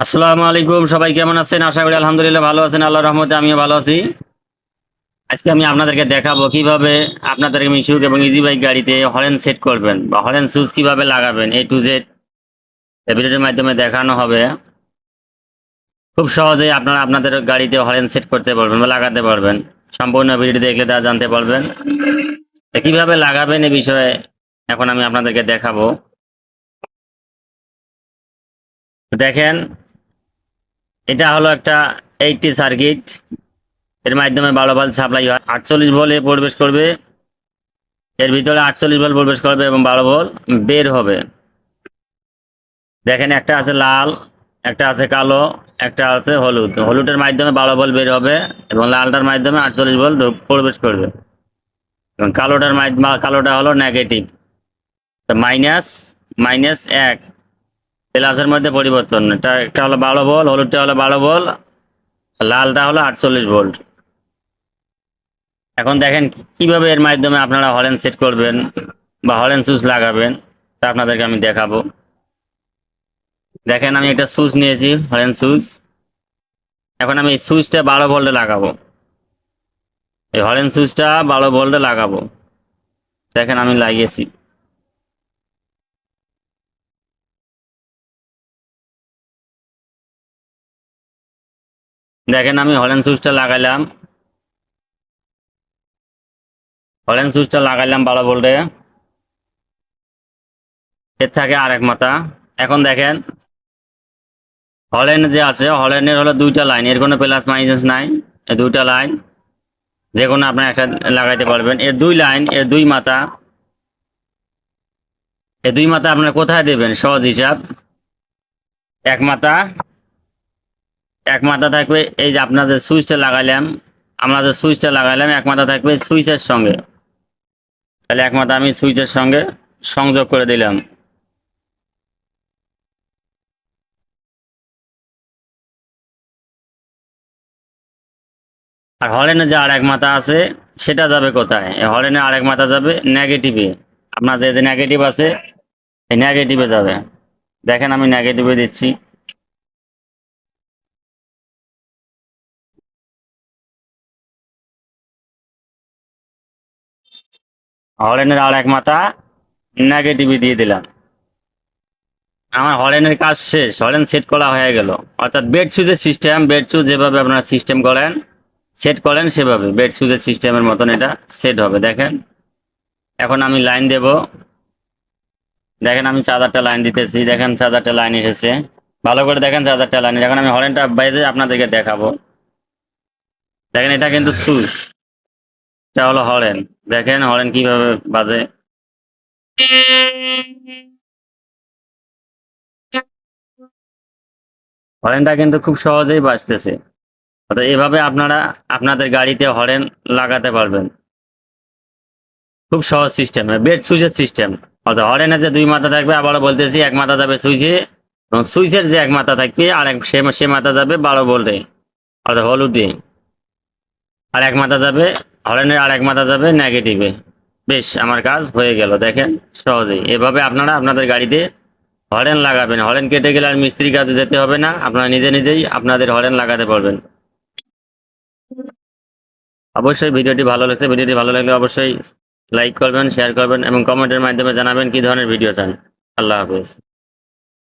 আসসালামু আলাইকুম, সবাই কেমন আছেন? আশা করি আলহামদুলিল্লাহ ভালো আছেন আল্লাহর রহমতে আমিও ভালো আছি। আজকে আমি আপনাদেরকে দেখাবো কীভাবে আপনাদের মিশুক এবং ইজি বাইক গাড়িতে হরেন সেট করবেন বা হরেন সুইচ কীভাবে লাগাবেন এ টু জেড ভিডিওটির মাধ্যমে দেখানো হবে। খুব সহজেই আপনারা আপনাদের গাড়িতে হরেন সেট করতে পারবেন বা লাগাতে পারবেন। সম্পূর্ণ ভিডিওটি দেখলে তা জানতে পারবেন কীভাবে লাগাবেন এ বিষয়ে এখন আমি আপনাদেরকে দেখাবো। দেখেন এটা হলো একটা এইটটি সার্কিট এর মাধ্যমে বারো ভোল্ট সাপ্লাই হয়। আটচল্লিশ ভোল্টে প্রবেশ করবে। এর ভিতরে আটচল্লিশ ভোল্ট প্রবেশ করবে এবং বারো ভোল্ট বের হবে। দেখেন, একটা আছে লাল, একটা আছে কালো, একটা আছে হলুদ। হলুদের মাধ্যমে বারো ভোল্ট বের হবে এবং লালটার মাধ্যমে আটচল্লিশ ভোল্ট প্রবেশ করবে। এবং কালোটার কালোটা হলো নেগেটিভ তো মাইনাস মাইনাস এক। প্লাসের মধ্যে পরিবর্তন। এটা একটা হলো বারো বল হলুদটা হলো বারো বল লালটা হলো আটচল্লিশ ভোল্ট। এখন দেখেন কীভাবে এর মাধ্যমে আপনারা হরেন সেট করবেন বা হরেন সুইচ লাগাবেন, তা আপনাদেরকে আমি দেখাবো। দেখেন আমি একটা সুইচ নিয়েছি হরেন সুইচ। এখন আমি সুইচটা বারো ভোল্টে লাগাবো। এই হরেন সুইচটা বারো ভোল্টে লাগাবো। দেখেন আমি লাগিয়েছি। দেখেন আমি হরেন সুইচটা লাগাইলাম। হরেন সুইচটা লাগাইলাম বারো ভোল্টে। এর থাকে আরেক মাথা। এখন দেখেন, হলেন যে আছে, হলেনের হলো দুইটা লাইন, এর কোনো প্লাস মাইনাস নাই, এই দুইটা লাইন। যে কোনো আপনার একটা লাগাইতে পারবেন। এর দুই লাইন, এর দুই মাথা। এ দুই মাথা আপনার কোথায় দেবেন? সহজ হিসাব। এক মাথা। এক মাথা থাকবে এই যে আপনার যে সুইচটা লাগাইলাম আমরা যে সুইচটা লাগাইলাম এক মাথা থাকবে সুইচের সঙ্গে। তাহলে এক মাথা আমি সুইচের সঙ্গে সংযোগ করে দিলাম। আর হরেনে যে আর এক মাথা আছে, সেটা যাবে কোথায়? হরেনে আর এক মাথা যাবে নেগেটিভে। আপনার যে যে নেগেটিভ আছে, এই নেগেটিভে যাবে। দেখেন আমি নেগেটিভে দিচ্ছি। হরেনের আর এক মাথা নেগেটিভে দিয়ে দিলাম। আমার হরেনের কাজ শেষ, হরেন সেট করা হয়ে গেল। অর্থাৎ বেড সুইচের সিস্টেম বেড সুইচ যেভাবে আপনারা সিস্টেম করেন সেট করেন সেভাবে। বেড সুইচের সিস্টেমের মতন এটা সেট হবে, দেখেন। এখন আমি লাইন দেব। দেখেন আমি চার্জারটা লাইন দিতেছি, দেখেন চার্জারটা লাইন এসেছে। ভালো করে দেখেন চার্জারটা লাইন এখন আমি হরেনটা বাইরে আপনাদেরকে দেখাবো। দেখেন এটা কিন্তু সুইচ। এটা হলো হরেন, দেখেন হরেন কীভাবে বাজে। হরেনটা কিন্তু খুব সহজেই বাজতেছে। অর্থাৎ এভাবে আপনারা আপনাদের গাড়িতে হরেন লাগাতে পারবেন। খুব সহজ সিস্টেম, বেড সুইচের সিস্টেম। অর্থাৎ হরেনের যে দুই মাথা থাকবে, আবারও বলতেছি, এক মাথা যাবে সুইচে, এবং সুইচের যে এক মাথা থাকবে, আর এক সে মাথা যাবে বারো ভোল্টে, অর্থাৎ হলুদে আর এক মাথা যাবে হরেনের আর এক মাথা যাবে নেগেটিভে বেশ, আমার কাজ হয়ে গেল, দেখেন, সহজেই। এভাবে আপনারা আপনাদের গাড়িতে হরেন লাগাবেন। হরেন কেটে গেলে আর মিস্ত্রি কাজে যেতে হবে না, আপনারা নিজে নিজেই আপনাদের হরেন লাগাতে পারবেন। অবশ্যই ভিডিওটি ভালো লাগছে, ভিডিওটি ভালো লাগলে অবশ্যই লাইক করবেন শেয়ার করবেন এবং কমেন্টের মাধ্যমে জানাবেন কি ধরনের ভিডিও চান। আল্লাহ হাফেজ।